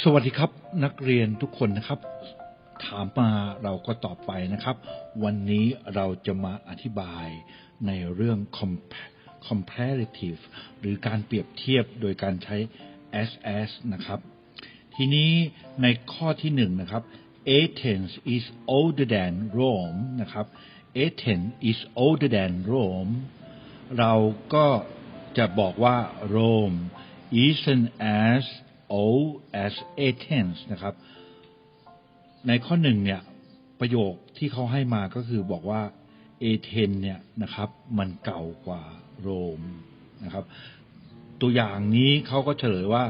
สวัสดีครับนักเรียนทุกคนนะครับ ถามมาเราก็ตอบไปนะครับ วันนี้เราจะมาอธิบายในเรื่อง comparative หรือการเปรียบเทียบโดยการใช้ as as นะครับ ทีนี้ในข้อที่หนึ่งนะครับ Athens is older than Rome นะครับ Athens is older than Rome เราก็จะบอกว่า Rome isn't as old as Athens นะครับ ในข้อหนึ่งเนี่ยประโยคที่เขาให้มาก็คือบอกว่าเอเธนเนี่ยนะครับ มันเก่ากว่าโรมนะครับ ตัวอย่างนี้เขาก็เฉลยว่า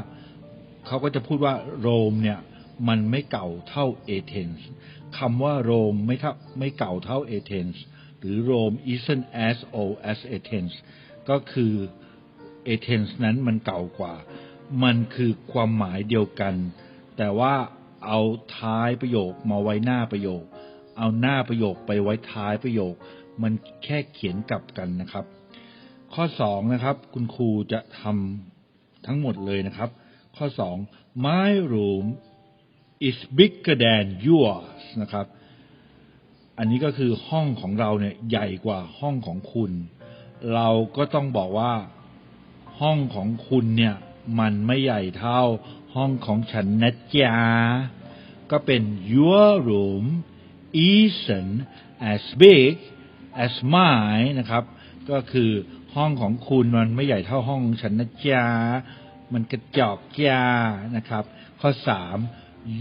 เขาก็จะพูดว่าโรมเนี่ยมันไม่เก่าเท่าเอเธนส์คำว่าโรมไม่เท่าไม่เก่าเท่าเอเธนส์หรือโรม isn't as old as Athens ก็คือเอเธนส์นั้นมันเก่ากว่า มันคือความหมายเดียวกัน แต่ว่าเอาท้ายประโยคมาไว้หน้าประโยค เอาหน้าประโยคไปไว้ท้ายประโยค มันแค่เขียนกลับกันนะครับ ข้อสองนะครับ คุณครูจะทำทั้งหมดเลยนะครับ ข้อสอง my room is bigger than yours นะครับ อันนี้ก็คือห้องของเราเนี่ยใหญ่กว่าห้องของคุณ เราก็ต้องบอกว่าห้องของคุณเนี่ย มันไม่ใหญ่เท่าห้องของฉันนะจ๊ะก็เป็น your room isn't as big as mine นะครับ ก็คือห้องของคุณมันไม่ใหญ่เท่าห้องของฉันนะจ๊ะมันกระจอกจ้านะครับ ข้อสาม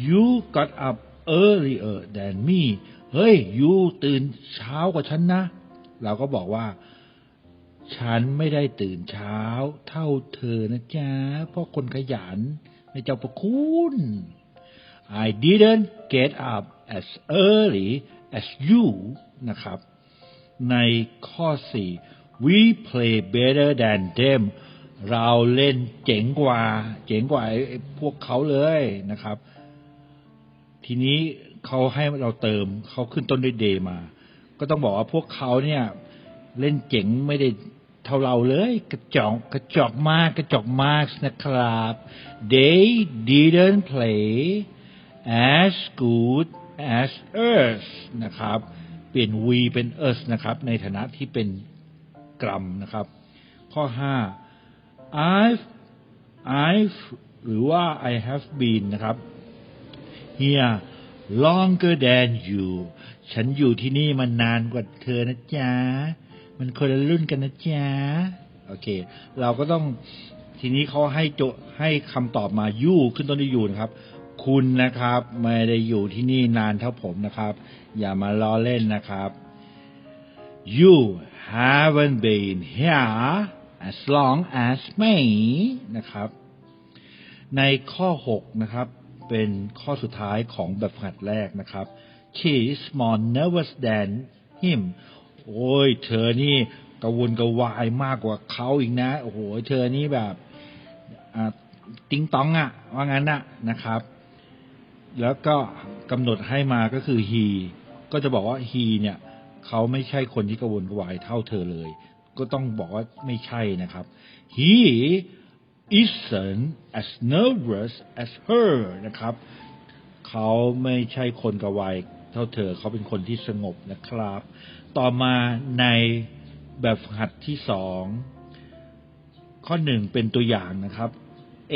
you got up earlier than me เฮ้ย you ตื่นเช้ากว่าฉันนะ เราก็บอกว่า ฉันไม่ได้ตื่นเช้า เท่าเธอนะจ๊ะเพราะคนขยันในเจ้าประคุณ I didn't get up as early as you นะครับ ในข้อ4 we play better than them เราเล่นเจ๋งกว่า เจ๋งกว่าพวกเขาเลยนะครับ ทีนี้เขาให้เราเติมเขาขึ้นต้นด้วย day มา ก็ต้องบอกว่าพวกเขาเนี่ย เล่นเจ๋งไม่ได้ เท่าเราเลยกระจอกกระจอกมากกระจอกมากนะครับ they didn't play as good as us นะครับ เปลี่ยน we เป็น us นะครับ ในฐานะที่เป็นกรัมนะครับ ข้อ 5 I've I've หรือว่า I have been นะครับ here longer than you ฉันอยู่ที่นี่มานานกว่าเธอนะจ๊ะ มันคนละรุ่นกันนะจ๊ะโอเค เราก็ต้องทีนี้เขาให้โจให้คำตอบมา you ขึ้นต้นด้วย you นะครับ คุณนะครับ ไม่ได้อยู่ที่นี่นานเท่าผมนะครับ อย่ามาล้อเล่นนะครับ you haven't been here as long as me นะครับ ในข้อ 6 นะครับ เป็นข้อสุดท้ายของแบบฝึกหัดแรกนะครับ she is more nervous than him โอ้ย เธอนี่กระวนกระวายมากกว่าเขาอีกนะ โอ้โห เธอนี่แบบติงตองอะว่างั้นนะนะครับ แล้วก็กำหนดให้มาก็คือ he ก็จะบอกว่า he เนี่ยเขาไม่ใช่คนที่กระวนกระวายเท่าเธอเลย ก็ต้องบอกว่าไม่ใช่นะครับ he isn't as nervous as her นะครับ เขาไม่ใช่คนกระวาย เท่าเธอเขาเป็นคนที่สงบนะครับ ต่อมาในแบบหัดที่สองข้อหนึ่งเป็นตัวอย่างนะครับ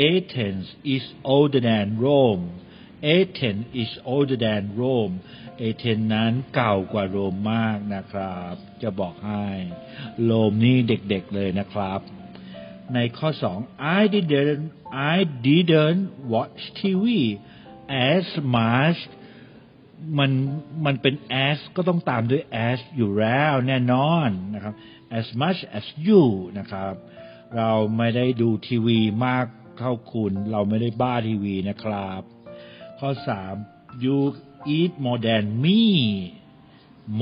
Athens is older than Rome Athens is older than Rome Athens นั้นเก่ากว่าโรมมากนะครับ จะบอกให้โรมนี่เด็กๆเลยนะครับในข้อสอง I didn't I didn't watch TV as much มันมันเป็น as ก็ต้องตามด้วย as อยู่แล้วแน่นอนนะครับ as much as you นะครับ เราไม่ได้ดูทีวีมากเท่าคุณ เราไม่ได้บ้าทีวีนะครับ ข้อ 3 you eat more than me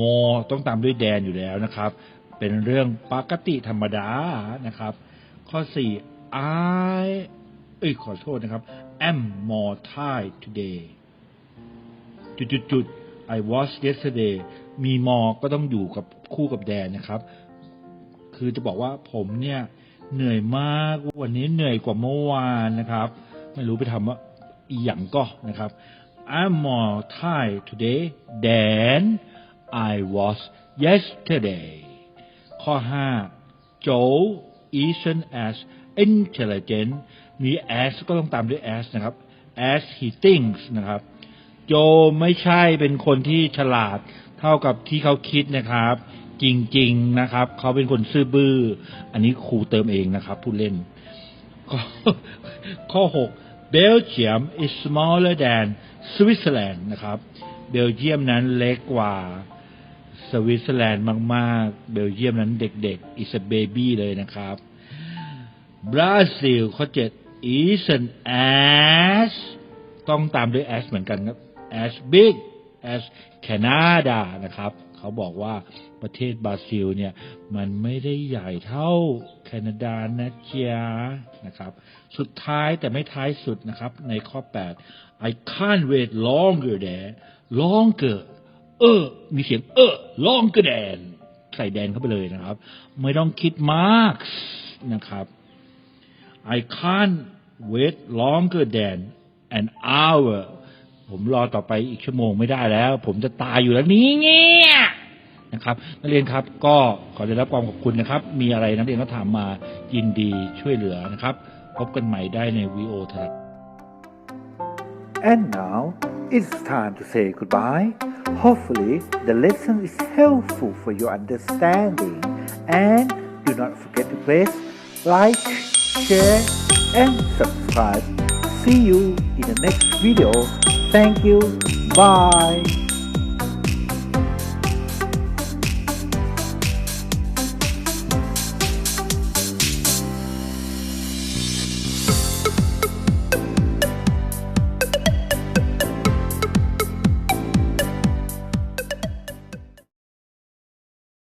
more ต้องตามด้วย than อยู่แล้วนะครับ เป็นเรื่องปกติธรรมดานะครับ ข้อ 4 I เอ้ยขอโทษนะครับ am more tired today จุดจุดจุด I was yesterday มี more ก็ต้องอยู่กับคู่กับ than นะครับ คือจะบอกว่าผมเนี่ยเหนื่อยมากวันนี้เหนื่อยกว่าเมื่อวานนะครับ ไม่รู้ไปทำว่าอีหยังก็นะครับ I'm more tired today than I was yesterday ข้อ 5 Joe isn't as intelligent มี as ก็ต้องตามด้วย as นะครับ as he thinks นะครับ โจไม่ใช่เป็นคนที่ฉลาดเท่ากับที่เขาคิดนะครับ จริง ๆนะครับ เขาเป็นคนซื่อบื้อ อันนี้ครูเติมเองนะครับ ผู้เล่น ข้อข้อ6 Belgium is smaller than Switzerland นะครับ เบลเยียมนั้นเล็กกว่าสวิตเซอร์แลนด์มาก ๆ เบลเยียมนั้นเด็กๆ is a baby เลยนะครับบราซิลข้อ7 isn't as ต้องตามด้วย as เหมือนกันครับ as big as Canada นะครับ เขาบอกว่าประเทศบราซิลเนี่ย มันไม่ได้ใหญ่เท่าแคนาดานะจ๊ะนะครับ สุดท้ายแต่ไม่ท้ายสุดนะครับ ในข้อ 8 I can't wait longer there longer เออ มีเสียงเออ longer than ใส่แดนเข้าไปเลยนะครับ ไม่ต้องคิดมากนะครับ I can't wait longer than an hour ผมรอต่อไปอีกชั่วโมงไม่ได้แล้ว ผมจะตายอยู่แล้วนี่เนี่ยนะครับนักเรียนครับก็ขอได้รับความขอบคุณนะครับ มีอะไรนักเรียนก็ถามมายินดีช่วยเหลือนะครับ พบกันใหม่ได้ในวีโอท And now it's time to say goodbye. Hopefully, the lesson is helpful for your understanding. And do not forget to press like, share, and subscribe. See you in the next video. Thank you. Bye.